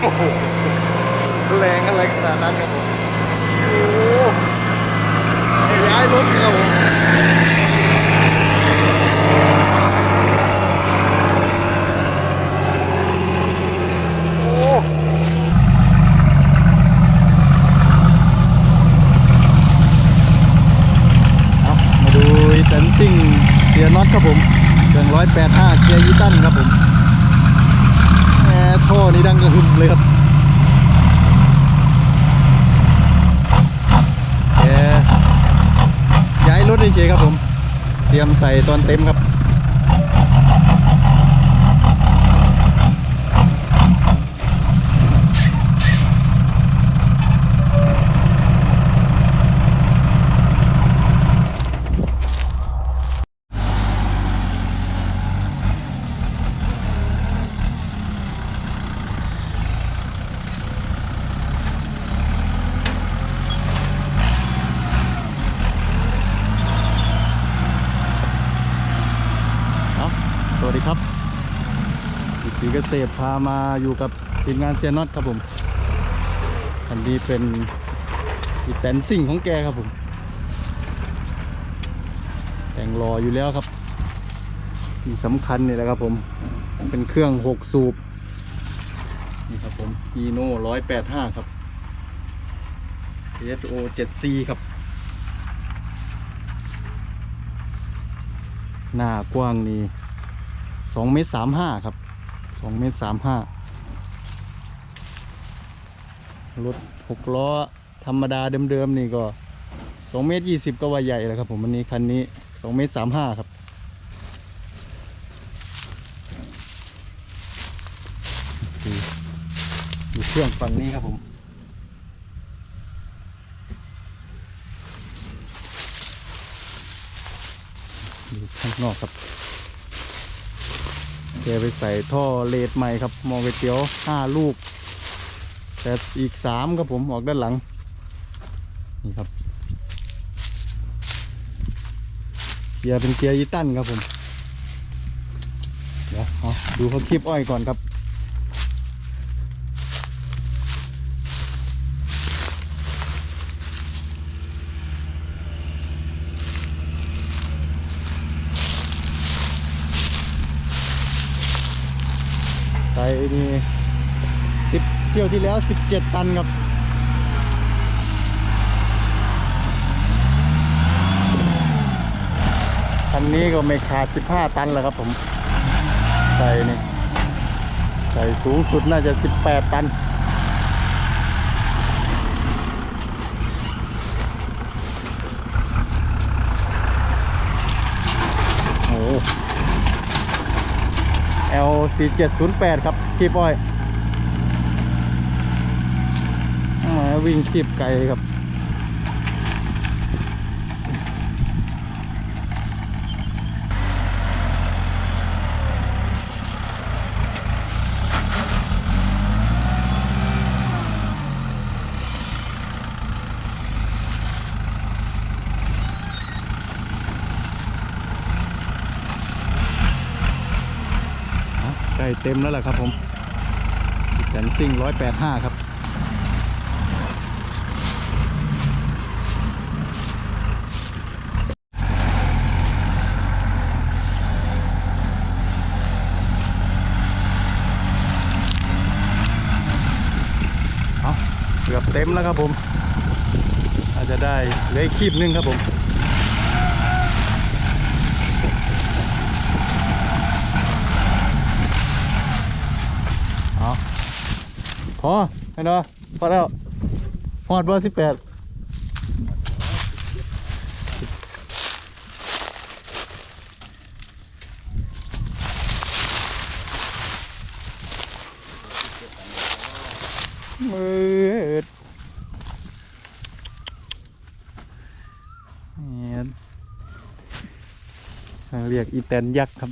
โอ้โหแรงอะไรขนาดนั้นครับผมโอ้ย้ายรถครับผมเอามาดูอีแตนซิ่งเสียน็อตครับผมเครื่องร้อยแปดห้าเกียร์ยีตันครับผม ดังกระหึ่มเลยครับแกย้ายรถเฉยครับผม เตรียมใส่ตอนเต็มครับ เอาส วัสดีครับอีกทีเกษตรพามาอยู่กับทีมงานเซียนน็อตครับผม อันนี้เป็นอีแตนซิ่งของแกครับผม แต่งรออยู่แล้วครับ ที่สำคัญนี่แหละครับผม เป็นเครื่อง6สูบ นี่ครับผม Eno 185ครับ SO 7C ครับ หน้ากว้างนี่ องเมตรสามห้าครับสองเมตรสามห้ารถหกล้อธรรมดาเดิมๆนี่ก็สองเมตรยี่สิบก็ว่าใหญ่แล้วครับผมวันนี้คันนี้สองเมตรสามห้าครับดูเครื่องฝั่งนี้ครับผมดูข้างนอกครับ กไปใส่ท่อเลดใหม่ครับมองไปเตียวห้าลูก แต่อีกสามครับผมออกด้านหลัง นี่ครับ เกียร์เป็นเกียร์ยีตันครับผม เดี๋ยวเอาดูเขาคลิปอ้อยก่อนครับ ไปนี่สิบเที่ยวที่แล้วสิบเจ็ดตันครับคันนี้ก็ไม่ขาดสิบห้าตันแล้วครับผม ใส่นี่ ใส่สูงสุดน่าจะสิบแปดตัน 4708 ครับคีบอ้อยอวิ่งคีบไก่ครับ ใกล้เต็มแล้วแหละครับผมแสนซิ่งร้อยแปดห้าครับ เอาเกือบเต็มแล้วครับผม อาจจะได้เหลืออีกคีบนึงครับผม เอา พอไอ้เนาะพอแล้วหอดเบอร์สิบแปดมืดเนี่ยเรียกอีแตนยักษ์ครับ